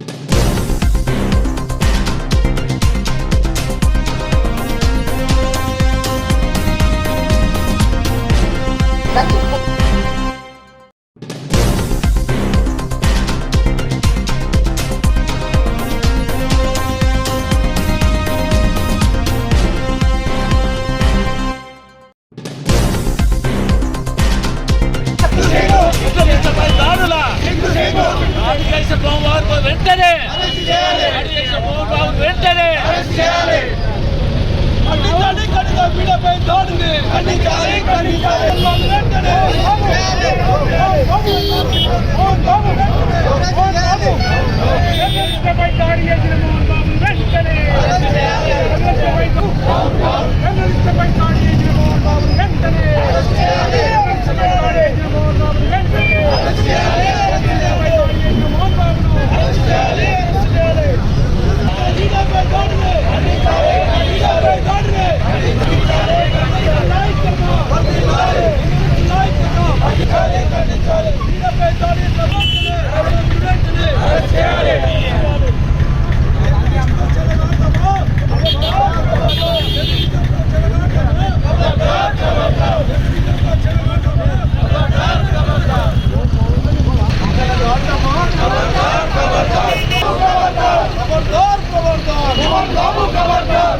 you వెంటనే వెంటనే ఖండించాలి కనుక పీడపై దాడిని ఖండించాలి ఖండించాలి.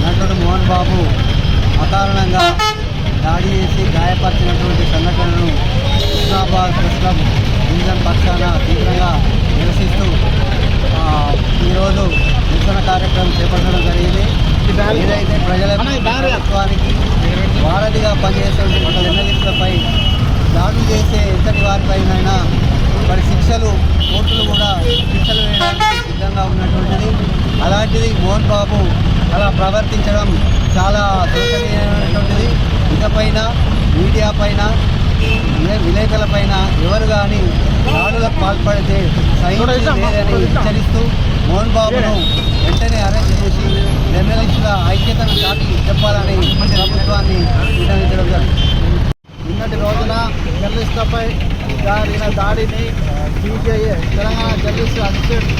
నటుడు మోహన్ బాబు అకారణంగా దాడి చేసి గాయపరిచినటువంటి సంఘటనను ప్రెస్ క్లబ్ డివిజన్ పక్షాన తీవ్రంగా నిరసిస్తూ ఈరోజు నిరసన కార్యక్రమం చేపట్టడం జరిగింది ఏదైతే ప్రజల ప్రభుత్వానికి వారధిగా పనిచేసేటువంటి జర్నలిస్టులపై దాడులు చేసే ఎంతటి వారిపైనైనా మరి శిక్షలు కోర్టులు కూడా శిక్షలు వేయడానికి సిద్ధంగా ఉన్నటువంటిది. అలాంటిది మోహన్ బాబు అలా ప్రవర్తించడం చాలా శోచనీయమైనటువంటిది ఇకపైన మీడియా పైన విలేకరుల పైన ఎవరు కానీ దాడులకు పాల్పడితే సహించేది హెచ్చరిస్తూ మోహన్ బాబును వెంటనే అరెస్ట్ చేసి జర్నలిస్టుల ఐక్యతను దాటి చెప్పాలని ప్రభుత్వాన్ని నిర్ణయించడం జరిగింది. నిన్నటి రోజున జర్నలిస్టులపై జరిగిన దాడిని బీజేఐ తెలంగాణ జర్నలిస్టు అధ్యక్షుడు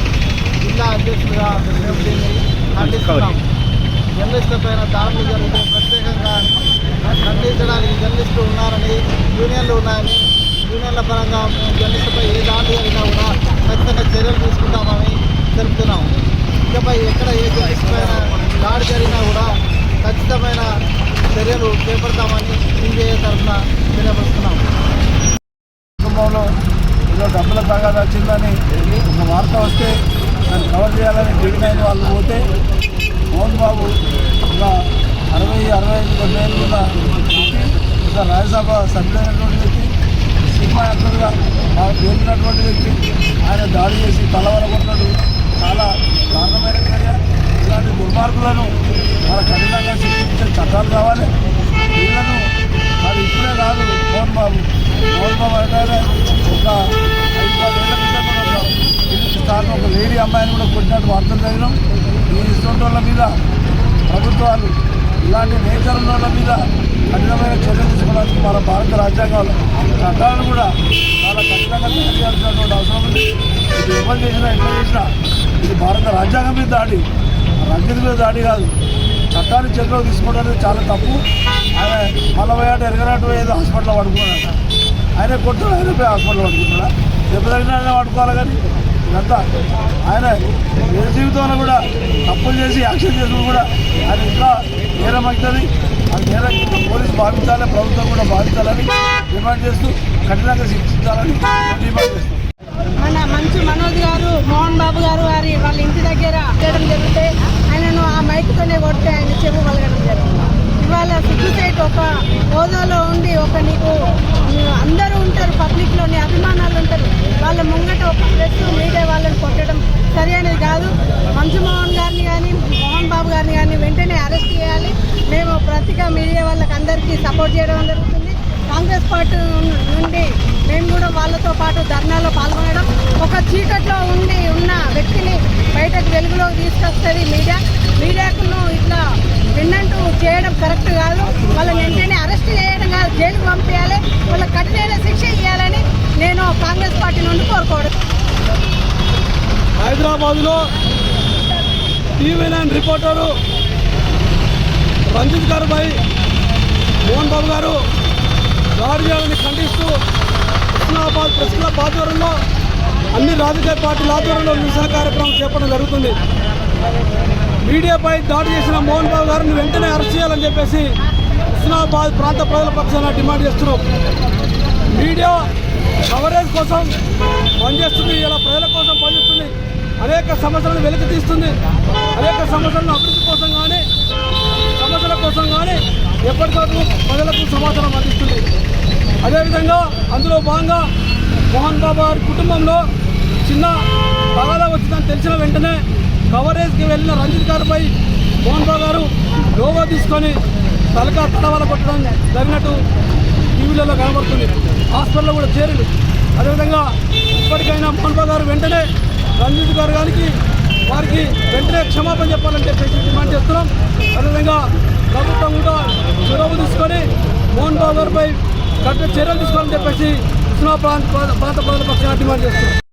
జిల్లా అధ్యక్షుడిగా మేము దీన్ని ఖండిస్తున్నాం జర్నలిస్టులపైన దాడులు జరిగితే ప్రత్యేకంగా ఖండించడానికి జర్నలిస్టులు ఉన్నారని యూనియన్లు ఉన్నాయని యూనియన్ల పరంగా మేము జర్నలిస్టులపై ఏ దాడి జరిగినా కూడా ఖచ్చితంగా చర్యలు తీసుకుంటామని తెలుపుతున్నాం. ఇకపై ఎక్కడ ఏ జర్నలిస్ట్ పైన దాడి జరిగినా కూడా ఖచ్చితమైన చర్యలు చేపడతామని బీజేఏ తరఫున తెలియపరుస్తున్నాం. సందర్భంలో ఏదో డబ్బుల తగాదా వచ్చిందని ఒక వార్త వస్తే దాన్ని కవర్ చేయాలని టీవీ నైన్ వాళ్ళు పోతే మోహన్ బాబు ఒక అరవై అరవై ఐదు డెబ్బై ఏళ్ళు ఉన్న ఇంకా రాజ్యసభ సభ్యులైనటువంటి వ్యక్తి సినిమా యాక్టర్గా బాగా పేరున్నటువంటి వ్యక్తి ఆయన దాడి చేసి తలవరగొట్టడు చాలా దారుణమైన చర్య. ఇలాంటి దుర్మార్గులను చాలా కఠినంగా శిక్షించే చట్టాలు కావాలి. వీళ్ళను అది ఇప్పుడే రాదు మోహన్ బాబు. లేడీ అమ్మాయిని కూడా కొట్టినట్టు వార్తలు చదివినాం ఈ ఇటువంటి వాళ్ళ మీద ప్రభుత్వాలు ఇలాంటి నేచర్ ఉన్న వాళ్ళ మీద కఠినమైన చర్యలు తీసుకోవడానికి మన భారత రాజ్యాంగాలు చట్టాలను కూడా చాలా కఠినంగా తయారు చేయాల్సినటువంటి అవసరం ఉంది. ఇది ఎవరు చేసినా ఎట్లా చేసినా ఇది భారత రాజ్యాంగం మీద దాడి రాజ్యం మీద దాడి కాదు. చట్టాన్ని చేతిలో తీసుకోవడం అనేది చాలా తప్పు. ఆయన మళ్ళీ పోయాడు ఎరగనట్టు ఏదో హాస్పిటల్లో పడుకున్నాడు ఆయన కొట్టాడు ఆయన పోయి హాస్పిటల్లో పడుకుంటాడా దెబ్బ తగిన పడుకోవాలి కానీ ఇదంతా ఆయన ఏ జీవితంలో కూడా తప్పులు చేసి యాక్షన్ చేసుకుని కూడా ఆయన ఇంకా నేరం అవుతుంది. అది నేరం పోలీసు భావించాలి ప్రభుత్వం కూడా భావించాలని డిమాండ్ చేస్తూ కఠినంగా శిక్షించాలని డిమాండ్ చేస్తాం మన మంచు మనోజ్ గారు మోహన్ బాబు గారు వారి వాళ్ళ ఇంటి దగ్గర చేయడం జరిగితే ఆయనను ఆ మైక్తోనే ఇవాళ నీకు ఒక హోదాలో ఉండి ఒక నీకు అందరూ ఉంటారు పబ్లిక్లోని అభిమానాలు ఉంటారు. వాళ్ళ ముంగట ఒక ప్రెస్ మీడియా వాళ్ళని కొట్టడం సరి అనేది కాదు. మంజుమోహన్ గారిని కానీ మోహన్ బాబు గారిని కానీ వెంటనే అరెస్ట్ చేయాలి. మేము ప్రతిగా మీడియా వాళ్ళకి అందరికీ సపోర్ట్ చేయడం జరుగుతుంది. కాంగ్రెస్ పార్టీ నుండి మేము కూడా వాళ్ళతో పాటు ధర్నాలో పాల్గొనడం ఒక చీకట్లో ఉండి ఉన్న వ్యక్తిని బయటకు వెలుగులోకి తీసుకొస్తుంది మీడియా. మీడియాకును ఇట్లా విన్నంటూ చేయడం కరెక్ట్ కాదు. వాళ్ళని వెంటనే అరెస్ట్ చేయడం కాదు. జైలుకు పంపించాలి. వాళ్ళకి కఠినైన శిక్ష ఇవ్వాలని నేను కాంగ్రెస్ పార్టీ నుండి కోరుకోవడం. హైదరాబాద్లో టీవీ నైన్ రిపోర్టరు రంజిత్ గారిపై మోహన్ బాబు గారు దాడి చేయాలని ఖండిస్తూ హుస్నాబాద్ ప్రెస్ క్లబ్ ఆధ్వర్యంలో అన్ని రాజకీయ పార్టీల ఆధ్వర్యంలో నిరసన కార్యక్రమం చేపట్టడం జరుగుతుంది. మీడియాపై దాడి చేసిన మోహన్ బాబు గారిని వెంటనే అరెస్ట్ చేయాలని చెప్పేసి హుస్నాబాద్ ప్రాంత ప్రజల పక్షాన డిమాండ్ చేస్తున్నాం. మీడియా కవరేజ్ కోసం పనిచేస్తుంది ఇలా ప్రజల కోసం పనిచేస్తుంది. అనేక సమస్యలను వెలికి తీస్తుంది. అనేక సమస్యలను అభివృద్ధి కోసం కానీ సమస్యల కోసం కానీ ఎప్పటికప్పుడు ప్రజలకు సమాచారం అందిస్తుంది. అదేవిధంగా అందులో భాగంగా మోహన్ బాబు గారి కుటుంబంలో చిన్న తగాదా వచ్చిందని తెలిసిన వెంటనే కవరేజ్కి వెళ్ళిన రంజిత్ గారిపై మోహన్ బాబు గారు లోగో తీసుకొని తలకా తడవల కొట్టడం జరిగినట్టు టీవీలలో కనబడుతుంది. హాస్పిటల్లో కూడా చేరింది. అదేవిధంగా ఇప్పటికైనా మోహన్ గారు వెంటనే రంజిత్ గారు గారికి వారికి వెంటనే క్షమాపణ చెప్పాలని చెప్పేసి డిమాండ్ చేస్తున్నాం. అదేవిధంగా ప్రభుత్వం కూడా చొరవ తీసుకొని మోహన్ బాబు గారిపై కఠిన చర్యలు తీసుకోవాలని చెప్పేసి కృష్ణా ప్రాంత ప్రాంత ప్రజల పక్షాన డిమాండ్ చేస్తున్నాం.